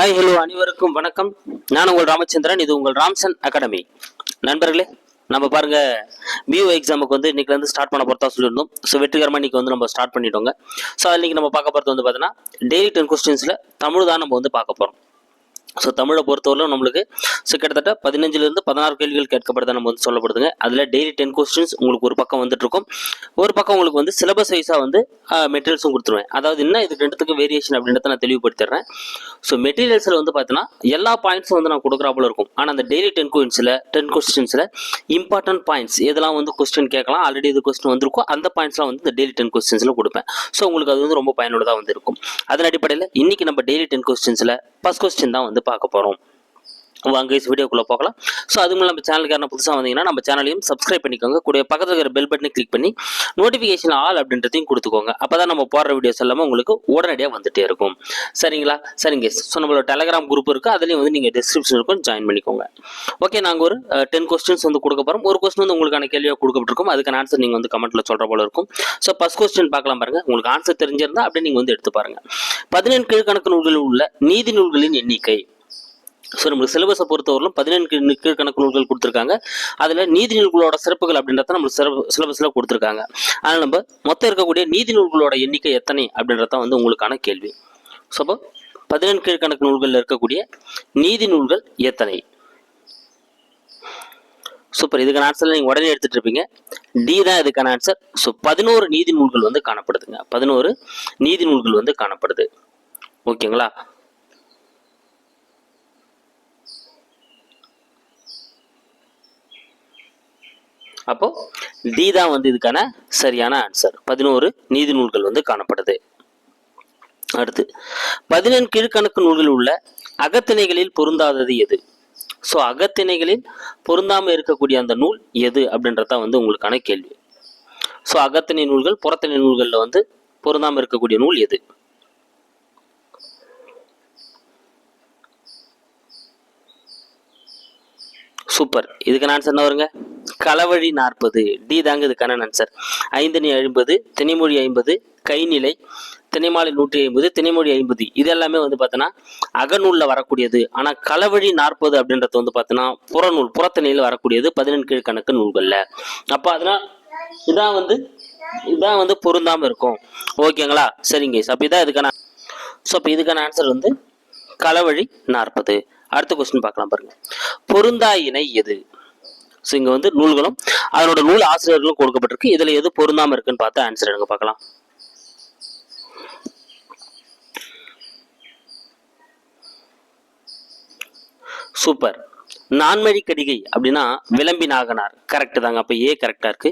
Hi hello அனைவருக்கும் வணக்கம். நான் உங்கள் ராமச்சந்திரன் இது உங்கள் ராம்சன் அகாடமி. நண்பர்களே நம்ம பாருங்க பியூ எக்ஸாமுக்கு வந்து இன்னைக்கு வந்து ஸ்டார்ட் பண்ண போகிறதா சொல்லியிருந்தோம். ஸோ வெற்றிகரமாக இன்னைக்கு வந்து நம்ம ஸ்டார்ட் பண்ணிட்டோங்க. ஸோ இன்னைக்கு நம்ம பார்க்க போகிறது வந்து பார்த்தீங்கன்னா டெய்லி டென் கொஸ்டின்ஸில் தமிழ் தான் நம்ம வந்து பார்க்க போகிறோம் ஸோ தமிழை பொறுத்தவரையிலும் நம்மளுக்கு ஸோ கிட்டத்தட்ட பதினஞ்சுலேருந்து பதினாறு கேள்விகள் கேட்கப்படுதா நம்ம வந்து சொல்லப்படுதுங்க. அதில் டெய்லி டென் கொஸ்டின்ஸ் உங்களுக்கு ஒரு பக்கம் வந்துட்டுருக்கும். ஒரு பக்கம் உங்களுக்கு வந்து சிலபஸ் வைஸாக வந்து மெட்டீரியல்ஸும் கொடுத்துருவேன். அதாவது என்ன இது ரெண்டுத்துக்கு வேரியேஷன் அப்படின்றத நான் தெளிவுபடுத்திடுறேன். ஸோ மெட்டீரியல்ஸில் வந்து பார்த்தீங்கன்னா எல்லா பாயிண்ட்ஸும் வந்து நான் கொடுக்குறாப்புல இருக்கும். ஆனால் அந்த டெய்லி டென் கொயின்ஸில் டென் கொஸ்டின்ஸில் இம்பார்ட்டன்ட் பாயிண்ட்ஸ் எதெல்லாம் வந்து கொஸ்டின் கேட்கலாம். ஆல்ரெடி இது கொஸ்டின் வந்திருக்கும் அந்த பாயிண்ட்ஸ்லாம் வந்து இந்த டெய்லி டென் கொஸ்டின்ஸில் கொடுப்பேன். ஸோ உங்களுக்கு அது வந்து ரொம்ப பயனுள்ளதாக வந்து இருக்கும். அதன் அடிப்படையில் இன்றைக்கி நம்ம டெய்லி டென் கொஸ்டின்ஸில் ஃபஸ்ட் கொஸ்டின் தான் வந்து பார்க்க போகிறோம் வாங்க வீடியோக்குள்ளே போகலாம். ஸோ அதுவும் நம்ம சேனலுக்கு யாரும் புதுசாக வந்தீங்கன்னா நம்ம சேனலையும் சப்ஸ்கிரைப் பண்ணிக்கோங்க. கூட பக்கத்தில் இருக்கிற பெல் பட்டனை கிளிக் பண்ணி நோட்டிஃபிகேஷன் ஆல் அப்படின்றதையும் கொடுத்துக்கோங்க. அப்போ தான் நம்ம போடுற வீடியோஸ் எல்லாமே உங்களுக்கு உடனடியாக வந்துட்டே இருக்கும். சரிங்களா? சரிங்க ஸோ நம்மளோட டெலகிராம் குரூப் இருக்குது அதுலேயும் வந்து நீங்கள் டிஸ்கிரிப்ஷன் இருக்கும் ஜாயின் பண்ணிக்கோங்க. ஓகே நாங்கள் ஒரு டென் கொஸ்டின்ஸ் வந்து கொடுக்க போகிறோம் ஒரு கொஸ்டின் வந்து உங்களுக்கான கேள்வியாக கொடுக்கப்பட்டிருக்கும். அதுக்கான ஆன்சர் நீங்கள் வந்து கமெண்ட்டில் சொல்கிற போல இருக்கும். ஸோ ஃபஸ்ட் கொஸ்டின் பார்க்கலாம் பாருங்கள் உங்களுக்கு ஆன்சர் தெரிஞ்சிருந்தால் அப்படியே நீங்கள் வந்து எடுத்து பாருங்கள் பதினெண் கீழ்கணக்கு நூல்களில் உள்ள நீதி நூல்களின் எண்ணிக்கை. ஸோ நம்மளுக்கு சிலபஸை பொறுத்தவரையிலும் பதினெண்டு கீழ் கீழ்கணக்கு நூல்கள் கொடுத்துருக்காங்க. அதில் நீதி நூல்களோட சிறப்புகள் அப்படின்றத நம்மளுக்கு சிறப்பு சிலபஸில் கொடுத்துருக்காங்க. அதனால் நம்ம மொத்தம் இருக்கக்கூடிய நீதி நூல்களோட எண்ணிக்கை எத்தனை அப்படின்றத வந்து உங்களுக்கான கேள்வி. ஸோ அப்போ பதினெண்டு கீழ்கணக்கு நூல்களில் இருக்கக்கூடிய நீதி நூல்கள் எத்தனை? சூப்பர் இதுக்கான ஆன்சர் நீங்கள் உடனே எடுத்துகிட்டு இருப்பீங்க. டி தான் இதுக்கான ஆன்சர் ஸோ பதினோரு நீதி நூல்கள் வந்து காணப்படுதுங்க. பதினோரு நீதி நூல்கள் வந்து காணப்படுது. ஓகேங்களா அப்போ டி தான் வந்து இதுக்கான சரியான ஆன்சர் பதினோரு நீதி நூல்கள் வந்து காணப்படுது. அடுத்து பதினெண் கீழ்கணக்கு நூல்களில் உள்ள அகத்திணைகளில் பொருந்தாதது எது? ஸோ அகத்திணைகளில் பொருந்தாமல் இருக்கக்கூடிய அந்த நூல் எது அப்படின்றத வந்து உங்களுக்கான கேள்வி. ஸோ அகத்திணை நூல்கள் புறத்திணை நூல்களில் வந்து பொருந்தாமல் இருக்கக்கூடிய நூல் எது? சூப்பர். இதுக்கான ஆன்சர் என்ன வருங்க களவழி நாற்பது. டி தாங்க இதுக்கான ஆன்சர் ஐந்தணி ஐம்பது தினைமொழி ஐம்பது கைநிலை திணைமாலை நூற்றி ஐம்பது திணைமொழி ஐம்பது. இது எல்லாமே வந்து பார்த்தோன்னா அகநூலில் வரக்கூடியது. ஆனால் களவழி நாற்பது அப்படின்றது வந்து பார்த்தோன்னா புறநூல் புறத்திணையில் வரக்கூடியது பதினெண் கீழ்கணக்கு நூல்களில். அப்போ அதனால் இதான் வந்து இதான் வந்து பொருந்தாமல் இருக்கும். ஓகேங்களா சரிங்க. அப்போ இதான் இதுக்கான ஸோ அப்போ இதுக்கான ஆன்சர் வந்து களவழி நாற்பது. அடுத்த கொஸ்டின் பார்க்கலாம் பாருங்க. பொருந்தா இணை எது? ஸோ இங்கே வந்து நூல்களும் அதனோட நூல் ஆசிரியர்களும் கொடுக்கப்பட்டிருக்கு. இதில் எது பொருந்தாமல் இருக்குன்னு பார்த்து ஆன்சர் எடுங்க பார்க்கலாம். சூப்பர் நான்மழி கடிகை அப்படின்னா விளம்பி நாகனார். கரெக்ட் தாங்க அப்போ ஏ கரெக்டாக இருக்கு.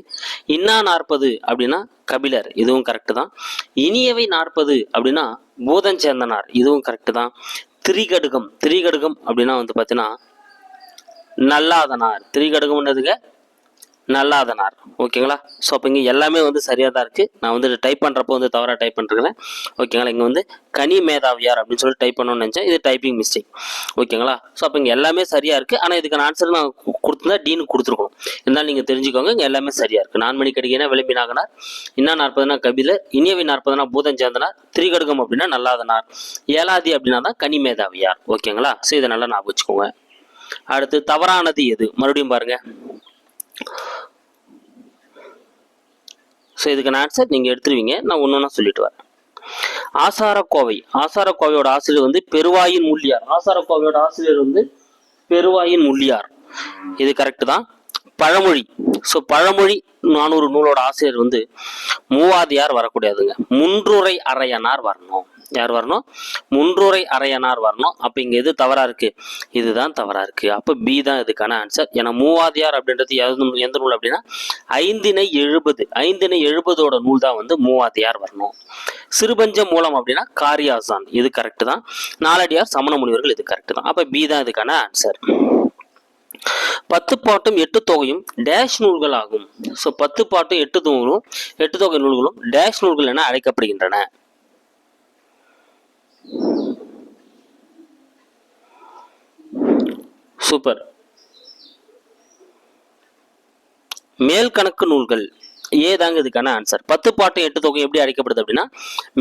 இன்னா நாற்பது அப்படின்னா கபிலர் இதுவும் கரெக்டு தான். இனியவை நாற்பது அப்படின்னா பூதஞ்சேந்தனார் இதுவும் கரெக்டு தான். திரிகடுகம். திரிகடுகம் அப்படின்னா வந்து பார்த்தீங்கன்னா நல்லாதனார். திரிகடுகம்ன்றதுங்க நல்லாதனார். ஓகேங்களா? ஸோ அப்போ இங்கே எல்லாமே வந்து சரியாக தான் இருக்குது நான் வந்து டைப் பண்ணுறப்போ வந்து தவறாக டைப் பண்ணுறேன் ஓகேங்களா? இங்கே வந்து கனி மேதாவியார் அப்படின்னு சொல்லி டைப் பண்ணணும்னு நினச்சேன். இது டைப்பிங் மிஸ்டேக் ஓகேங்களா? ஸோ அப்போ இங்கே எல்லாமே சரியாக இருக்குது ஆனால் இதுக்கான ஆன்சர் நான் கொடுத்துருந்தா டீனு கொடுத்துருக்கணும். இருந்தாலும் நீங்கள் தெரிஞ்சுக்கோங்க இங்கே எல்லாமே சரியாக இருக்குது நான் மணி கடிகைனா விளம்பி நாகனார் இன்னா நாற்பதுனா கபில இனியவை நாற்பதுனா பூதஞ்சேந்தனார் திரிகடுகம் அப்படின்னா நல்லாதனார். ஏலாதி அப்படின்னா தான் கனி மேதாவியார். ஓகேங்களா? ஸோ இதை நல்லா ஞாபகம் வச்சுக்கோங்க. அடுத்து தவறானது எது? மறுபடியும் பாருங்கள் ஸோ இதுக்கான ஆன்சர் நீங்கள் எடுத்துருவீங்க. நான் ஒன்று ஒன்றா சொல்லிட்டு வரேன். ஆசாரக்கோவை. ஆசாரக்கோவையோட ஆசிரியர் வந்து பெருவாயின் முள்ளியார். ஆசாரக்கோவையோட ஆசிரியர் வந்து பெருவாயின் முள்ளியார். இது கரெக்டு தான். பழமொழி. ஸோ பழமொழி நானூறு நூலோட ஆசிரியர் வந்து மூவாதியார் வரக்கூடாதுங்க முன்றுரை அரையனார் வரணும். யார் வரணும்? முன்றுரை அரையனார் வரணும். அப்போ இங்கே எது தவறா இருக்கு? இதுதான் தவறா இருக்கு. அப்போ பி தான் இதுக்கான ஆன்சர் ஏன்னா மூவாதியார் அப்படின்றது எது- எந்த நூல் அப்படின்னா ஐந்தினை எழுபது. ஐந்தினை எழுபதோட நூல் தான் வந்து மூவாதியார் வரணும். சிறுபஞ்ச மூலம் அப்படின்னா காரியாசான். இது கரெக்ட் தான். நாலடியார் சமண முனிவர்கள் இது கரெக்டு தான். அப்போ பி தான் இதுக்கான ஆன்சர் பத்து பாட்டும் எட்டு தொகையும் டேஷ் நூல்கள் ஆகும். ஸோ பத்து பாட்டும் எட்டு தொகையும் எட்டு தொகை நூல்களும் டேஷ் நூல்கள் என அழைக்கப்படுகின்றன. சூப்பர். மேல் கணக்கு நூல்கள் ஏ தாங்க இதுக்கான ஆன்சர் பத்து பாட்டும் எட்டு தொகை எப்படி அழைக்கப்படுது அப்படின்னா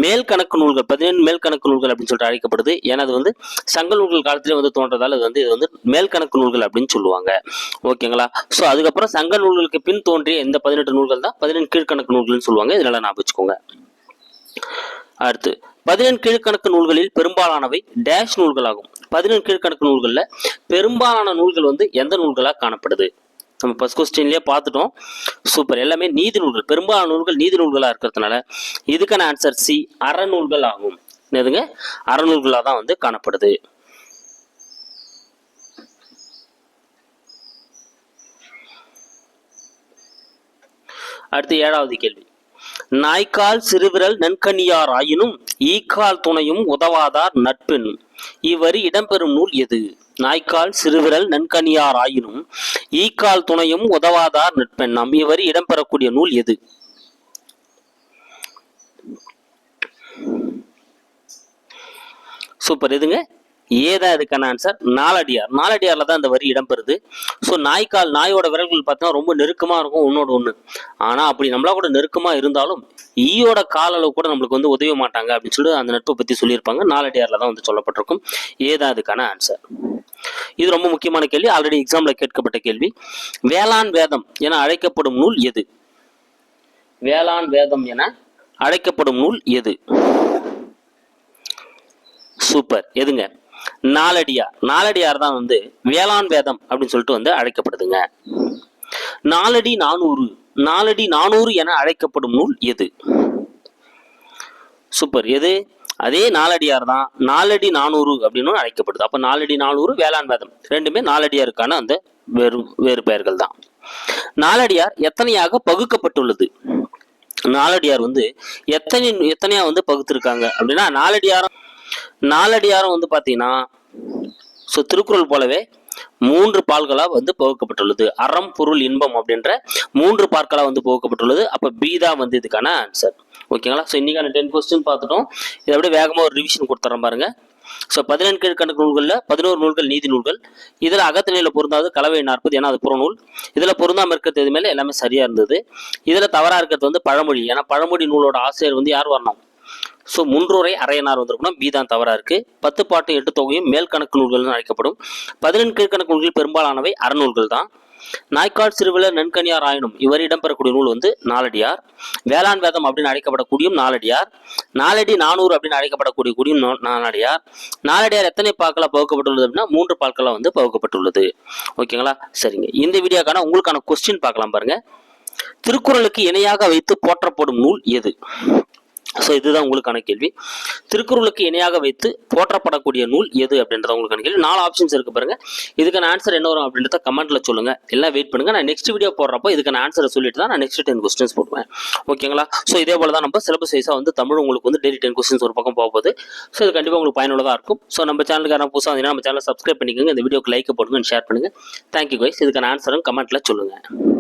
மேல் கணக்கு நூல்கள் பதினேழு மேல் கணக்கு நூல்கள் அப்படின்னு சொல்லிட்டு அழைக்கப்படுது. ஏன்னா அது வந்து சங்க நூல்கள் காலத்திலே வந்து தோன்றதால அது வந்து இது வந்து மேல் கணக்கு நூல்கள் அப்படின்னு சொல்லுவாங்க. ஓகேங்களா ஸோ அதுக்கப்புறம் சங்க நூல்களுக்கு பின் தோன்றிய இந்த பதினெட்டு நூல்கள் தான் பதினெண்டு கீழ்கணக்கு நூல்கள்னு சொல்லுவாங்க. இதனால நான் வச்சுக்கோங்க. அடுத்து பதினெண் கீழ்கணக்கு நூல்களில் பெரும்பாலானவை டேஷ் நூல்களாகும். பதினெண் கீழ்கணக்கு நூல்களில் பெரும்பாலான நூல்கள் வந்து எந்த நூல்களாக காணப்படுது? நம்ம ஃபர்ஸ்ட் கொஸ்டின்லேயே பார்த்துட்டோம். சூப்பர். எல்லாமே நீதி நூல்கள். பெரும்பாலான நூல்கள் நீதி நூல்களாக இருக்கிறதுனால இதுக்கான ஆன்சர் சி அறநூல்கள் ஆகும். என்னதுங்க? அறநூல்களாக தான் வந்து காணப்படுது. அடுத்து ஏழாவது கேள்வி. நாய்க்கால் சிறுவிரல் நன்கனியார் ஆயினும் ஈக்கால் துணையும் உதவாதார் நட்பெண் இவ்வரி இடம்பெறும் நூல் எது? நாய்க்கால் சிறுவிரல் நன்கணியார் ஆயினும் ஈக்கால் துணையும் உதவாதார் நட்பெண்ணாம் இவ்வரி இடம்பெறக்கூடிய நூல் எது? சூப்பர். எதுங்க? ஏதான் இதுக்கான ஆன்சர் நாலடியார். நாலடியாரில் தான் இந்த வரி இடம்பெறுது. ஸோ நாய்க்கால் நாயோட விரல்கள் பார்த்தா ரொம்ப நெருக்கமாக இருக்கும் ஒன்னோட ஒன்று ஆனால் அப்படி நம்மளா கூட நெருக்கமாக இருந்தாலும் ஈயோட கால அளவு கூட நம்மளுக்கு வந்து உதவ மாட்டாங்க அப்படின்னு சொல்லி அந்த நட்பை பற்றி சொல்லியிருப்பாங்க. நாலடியாரில் தான் வந்து சொல்லப்பட்டிருக்கும். ஏதான் இதுக்கான ஆன்சர் இது ரொம்ப முக்கியமான கேள்வி. ஆல்ரெடி எக்ஸாம்ல கேட்கப்பட்ட கேள்வி. வேளாண் வேதம் என அழைக்கப்படும் நூல் எது? வேளாண் வேதம் என அழைக்கப்படும் நூல் எது? சூப்பர். எதுங்க? நாலடியார். நாலடியார் தான் வந்து வேளாண் வேதம் அப்படின்னு சொல்லிட்டு வந்து அழைக்கப்படுதுங்க. நாலடி நானூறு. நாலடி நானூறு என அழைக்கப்படும் நூல் எது? சூப்பர் எது? அதே நாலடியார் தான் நாலடி நானூறு அப்படின்னு அழைக்கப்படுது. அப்ப நாலடி நானூறு வேளாண் வேதம் ரெண்டுமே நாலடியாருக்கான அந்த வேறு வேறு பெயர்கள் தான். நாலடியார் எத்தனையாக பகுக்கப்பட்டுள்ளது? நாலடியார் வந்து எத்தனை எத்தனையா வந்து பகுத்திருக்காங்க அப்படின்னா நாலடியாரம் நாலடியாரம் வந்து பார்த்தீங்கன்னா ஸோ திருக்குறள் போலவே மூன்று பால்களாக வந்து புகுக்கப்பட்டுள்ளது. அறம் பொருள் இன்பம் அப்படின்ற மூன்று பார்க்களாக வந்து புகுக்கப்பட்டுள்ளது. அப்போ பி தான் வந்து இதுக்கான ஆன்சர் ஓகேங்களா ஸோ இன்றைக்கான டென் கொஸ்டின் பார்த்துட்டோம். இதை அப்படியே வேகமாக ஒரு ரிவிஷன் கொடுத்துறேன் பாருங்கள் ஸோ பதினெண்டு கீழ்கணக்கு நூல்களில் பதினோரு நூல்கள் நீதி நூல்கள். இதில் அகத்திணையில் பொருந்தாது கலவை நாற்பது ஏன்னா அது புறநூல். இதில் பொருந்தாமல் இருக்கிறது இது மேலே எல்லாமே சரியாக இருந்தது. இதில் தவறாக இருக்கிறது வந்து பழமொழி. ஏன்னா பழமொழி நூலோட ஆசிரியர் வந்து யார் வரணும்? ஸோ முன்றோரை அரையனார் வந்திருக்கணும். பி தான் தவறா இருக்குது பத்து பாட்டு எட்டு தொகையும் மேல் கணக்கு நூல்கள்னு அழைக்கப்படும். பதினெண்டு கீழ்கணக்கு நூல்கள் பெரும்பாலானவை அறநூல்கள் தான். நாய்க்கால் சிறுவில நன்கனியார் ஆயினும் இவர் இடம்பெறக்கூடிய நூல் வந்து நாலடியார். வேளாண் வேதம் அப்படின்னு அழைக்கப்படக்கூடியும் நாலடியார். நாலடி நானூறு அப்படின்னு அழைக்கப்படக்கூடிய கூடியும் நாலடியார். நாலடியார் எத்தனை பாக்களாக பகுக்கப்பட்டுள்ளது அப்படின்னா மூன்று பாக்களாக வந்து பகுக்கப்பட்டுள்ளது. ஓகேங்களா? சரிங்க. இந்த வீடியோக்கான உங்களுக்கான கொஸ்டின் பார்க்கலாம் பாருங்க. திருக்குறளுக்கு இணையாக வைத்து போற்றப்படும் நூல் எது? ஸோ இதுதான் உங்களுக்கான கேள்வி. திருக்குறளுக்கு இணையாக வைத்து போற்றப்படக்கூடிய நூல் எது அப்படின்றத உங்களுக்கான கேள்வி. நாலு ஆப்ஷன்ஸ் இருக்கு பாருங்க. இதுக்கான ஆன்சர் என்ன வரும் அப்படின்றத கமெண்ட்ல சொல்லுங்க. எல்லாம் வெயிட் பண்ணுங்க. நான் நெக்ஸ்ட் வீடியோ போடுறப்போ இதுக்கான ஆன்சரை சொல்லிட்டு தான் நான் நெக்ஸ்ட் டென் கொஸ்டின்ஸ் போடுவேன். ஓகேங்களா ஸோ இதே போல தான் நம்ம சிலபஸ் வைஸாக வந்து தமிழ் உங்களுக்கு வந்து டெய்லி டென் கொஸ்டின்ஸ் ஒரு பக்கம் போக போகுது. ஸோ இது கண்டிப்பாக உங்களுக்கு பயனுள்ளதாக இருக்கும். ஸோ நம்ம சேனலுக்கு யாரும் புதுசாக வந்தீங்கன்னா நம்ம சேனலை சப்ஸ்கிரைப் பண்ணிக்கோங்க. இந்த வீடியோக்கு லைக் போடுங்க ஷேர் பண்ணுங்க. தேங்க்யூ கைஸ் இதுக்கான ஆன்சரும் கமெண்ட்ல சொல்லுங்க.